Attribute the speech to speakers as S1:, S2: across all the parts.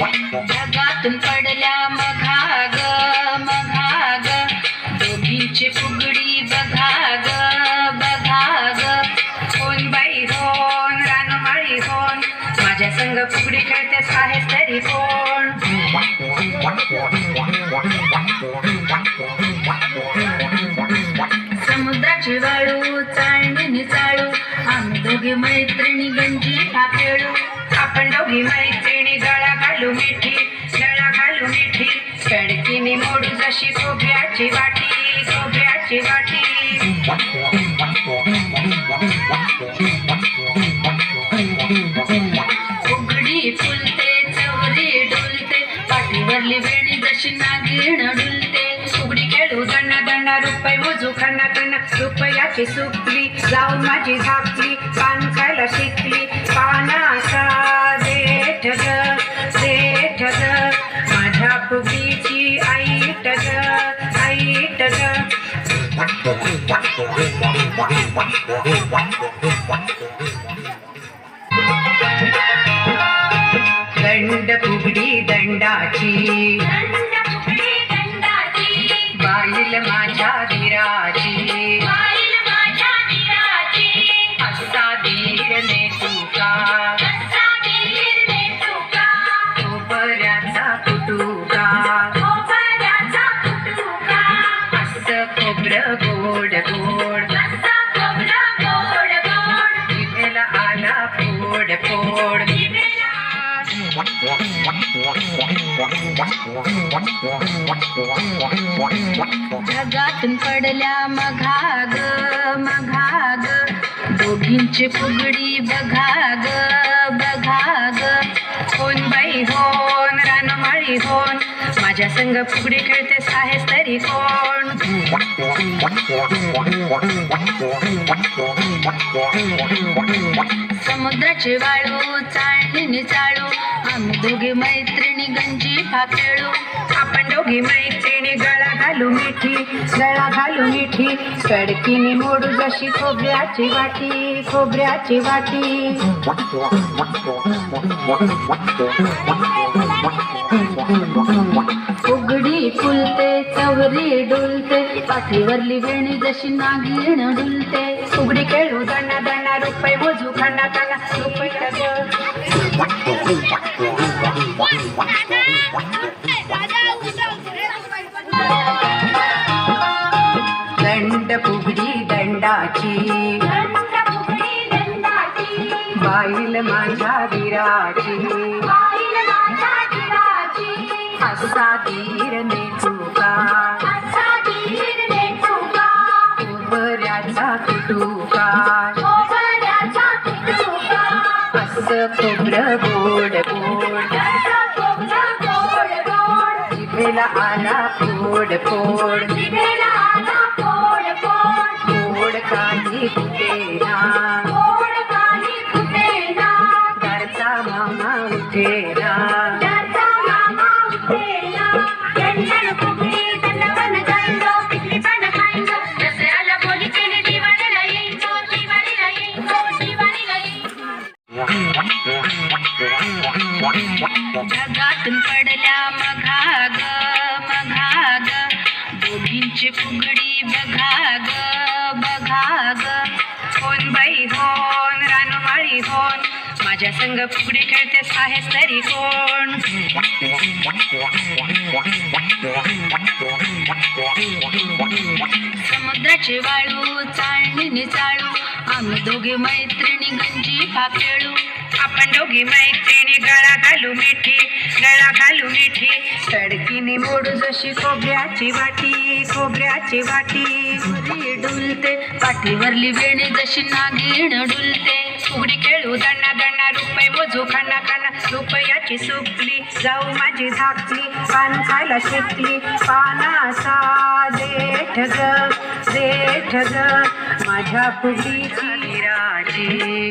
S1: जगातून पडल्या मघाग मघाग. दोघींची फुगडी बघाग बघाग. होन बाई होन रानमाळी होन. माझ्या संग फुगडी खेळते आहे तरी कोण? समुद्राची वाळू चाळणी चाळू. आम्ही दोघी मैत्रिणी गंजी खेळू आपण दोघी मैत्रिणी गळा घालू मिठी गळा घालू मिठी. कडकीने मोडू जशी खोबऱ्याची वाटी खोबऱ्याची वाटी. उघडी फुलते चवरी डुलते. पाठीवरली वेणी जशी नागिण डुलते. उघडी खेळू दण्णा दण्णा रुपये मोजू खाना खन्ना रुपयाची सुपली जाऊन माझी झाकली. ग दंड फुगडी जगातून पडल्या मघाग मघाग. दोघींची फुगडी बघाग बघाग. होन बाई होन रानमाळी होन माझ्या संग फुगडी खेळतेस आहेस तरी कोण? समुद्राची वाळू चाळणी चाळू आम्ही दोघी मैत्रिणी गंजी खेळू. आपण दोघी मैत्रिणी गळा घालू मिठी गळा घालू मिठी. कडकीने मोडू जशी खोबऱ्याची वाटी खोबऱ्याची वाटी. उघडी फुलते चवरी डुलते पाठीवरली वेणी जशी नागिण डुलते उघडी खेळू दणा दणा रुपये मोजू खाना खाना रुपये दंड फुगडी दंडाची. बाईल माझ्या विराची. असा धीर ने तुका खोबऱ्याचा तुटुका. असं खोबरं गोड गोड. जिभेला आला फोड फोड. जगातून पडल्या मघाग मघाग. दोघींची फुगडी बघाग बघाग. होन बाई होन रानमाळी होन. माझ्या संग फुगडी खेळतेस आहेस तरी कोण? समुद्राची वाळू चाळणी चाळू. आम्ही दोघी मैत्रिणी गंजी खेळू. आपण दोघी मैत्रिणी गळा घालू मिठी गळा घालू मिठी. कडकीने मोडू जशी खोबऱ्याची वाटी खोबऱ्याची वाटी. डुलते पाठीवरली वेणी जशी नागिण डुलते. फुगडी खेळू दण्णा दण्णा रुपये मोजू खाना खाना. रुपयाची सुकली जाऊ माझी धाकली. पान खायला शिकली पानाचा देठ ग देठ ग माझ्या फुगडीची राजी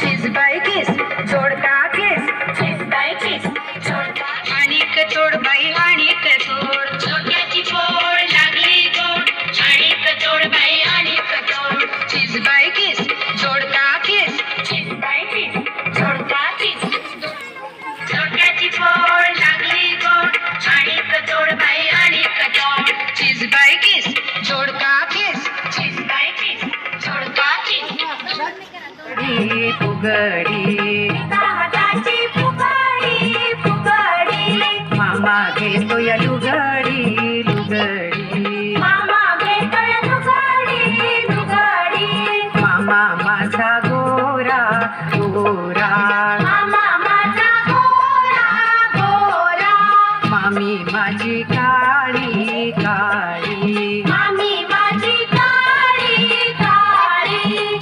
S2: She's a bike, उघडी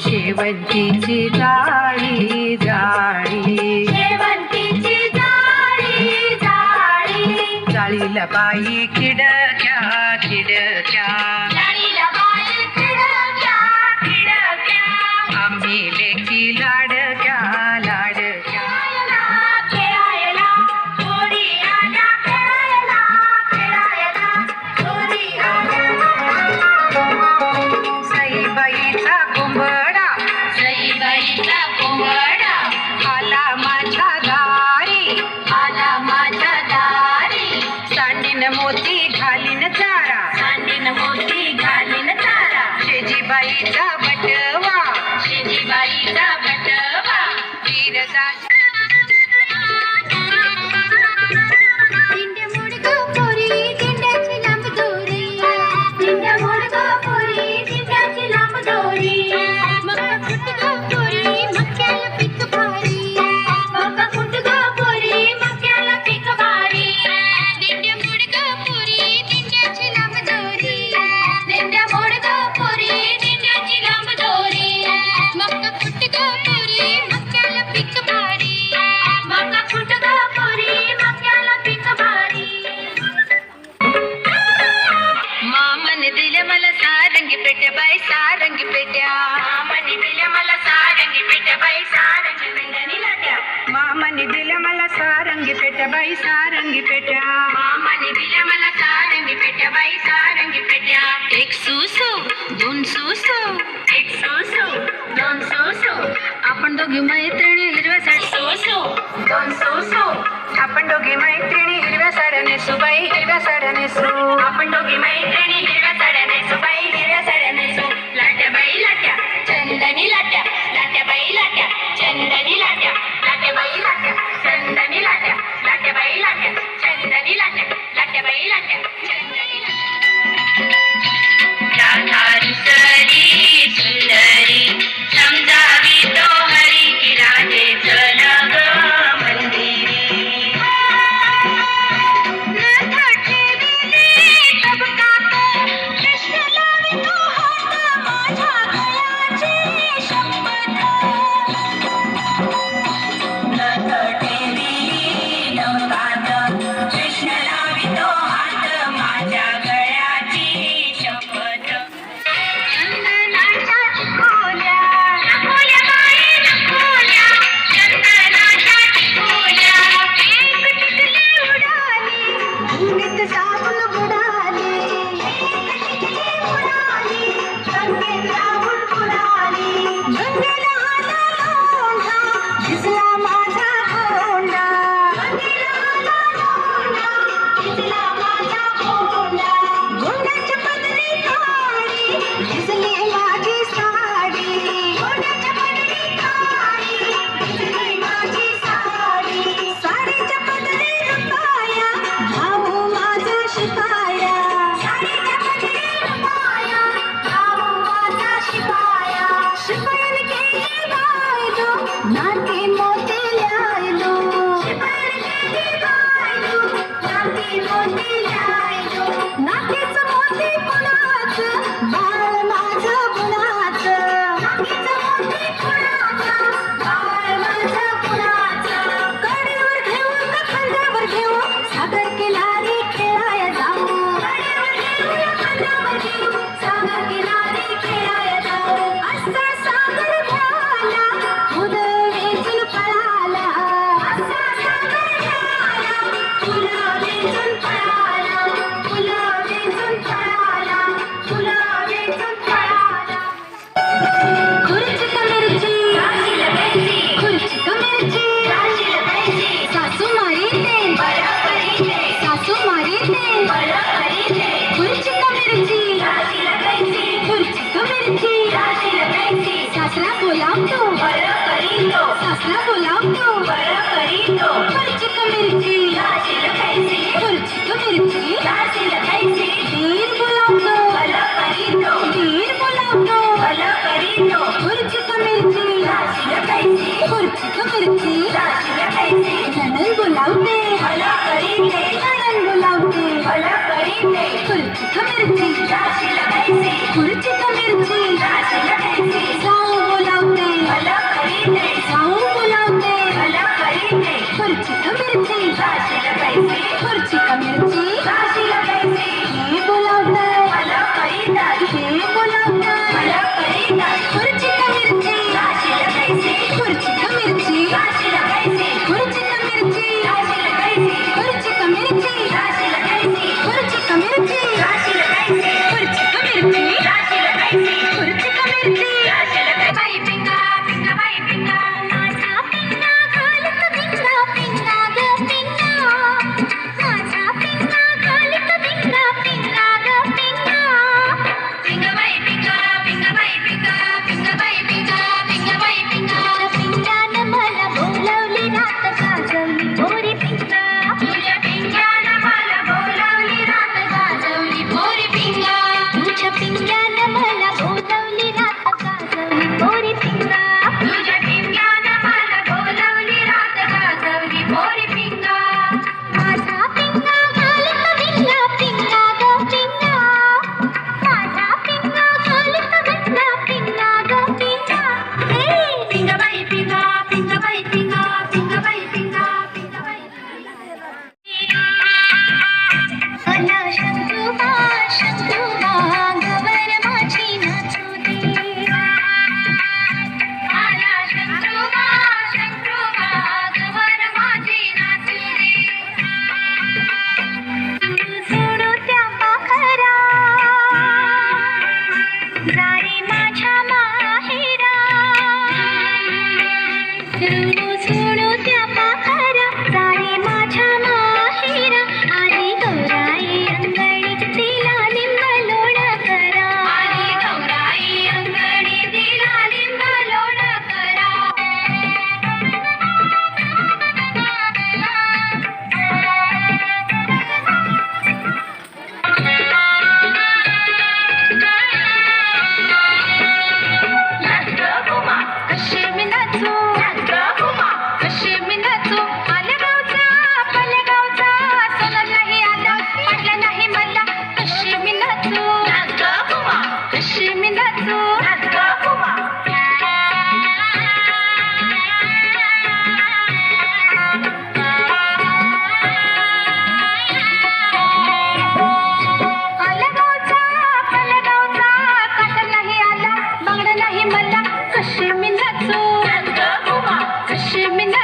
S1: शेवंतीची जाळी जाळी.
S2: शेवंतीची जाळी जाळी.
S1: जाळीला बाई खिडक्या खिडक्या रंगी पेट्या एक दोन सुसो.
S2: एक सुसो दोन सुसो.
S1: आपण दोघी मैत्रिणी हिरव्या साडी
S2: सुसो दोन सुसो.
S1: आपण दोघी मैत्रिणी हिरव्या साड्या नेसूबाई हिरव्या साड्या नेसू
S2: आपण दोघी मैत्रिणी हिरव्या साड्या नेसूबाई हिरव्या साड्या नेसू लाट्या बाई लाट्या चंदनी लाट्या. लाट्या बाई लाट्या चंदनी लाट्या. लाट्या बाई लाट्या चंदनी लाट्या. लाट्या बाई लाट्या चंदनी लाट्या. लाट्या बाई लाट्या चंदनी
S3: या धारसरी ग मिरची घाशील मिरची सासरा बोलावतो बरं करीतो सासरा बोलावतो बरं करीतो मिरची ग मिरची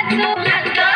S3: Gato, gato.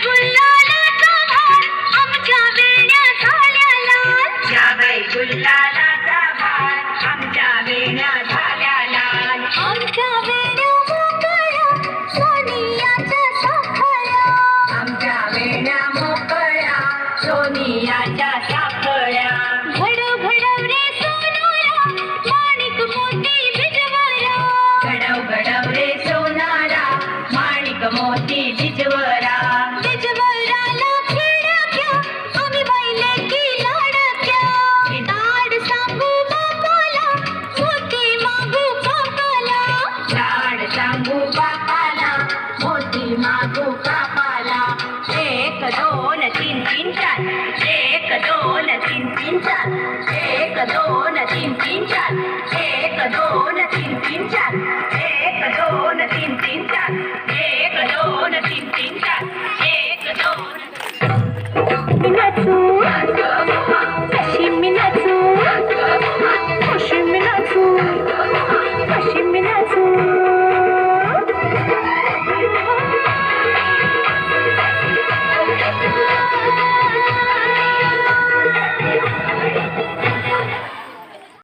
S4: सोनियाच्या साखळ्या चार एक दोन तीन तीन चार. एक तीन चार.
S1: एक दोन तीन चार. एक दोन तीन तीन चार. एक दोन.